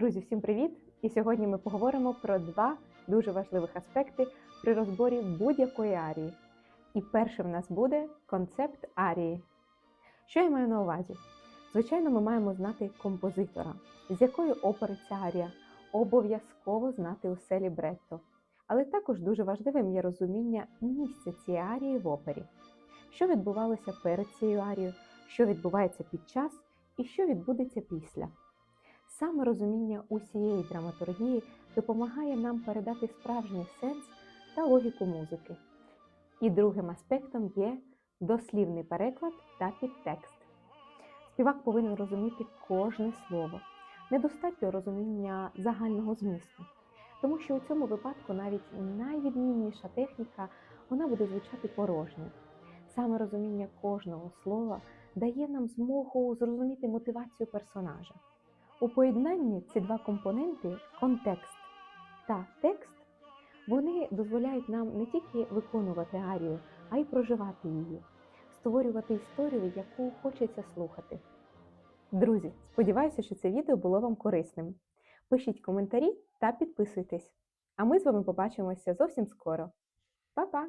Друзі, всім привіт! І сьогодні ми поговоримо про два дуже важливих аспекти при розборі будь-якої арії. І першим в нас буде концепт арії. Що я маю на увазі? Звичайно, ми маємо знати композитора, з якої опери ця арія, обов'язково знати усе лібретто. Але також дуже важливим є розуміння місця цієї арії в опері, що відбувалося перед цією арією, що відбувається під час і що відбудеться після. Саме розуміння усієї драматургії допомагає нам передати справжній сенс та логіку музики. І другим аспектом є дослівний переклад та підтекст. Співак повинен розуміти кожне слово, недостатньо розуміння загального змісту, тому що у цьому випадку навіть найвідмінніша техніка вона буде звучати порожньо. Саме розуміння кожного слова дає нам змогу зрозуміти мотивацію персонажа. У поєднанні ці два компоненти контекст та текст вони дозволяють нам не тільки виконувати арію, а й проживати її, створювати історію, яку хочеться слухати. Друзі, сподіваюся, що це відео було вам корисним. Пишіть коментарі та підписуйтесь. А ми з вами побачимося зовсім скоро. Па-па!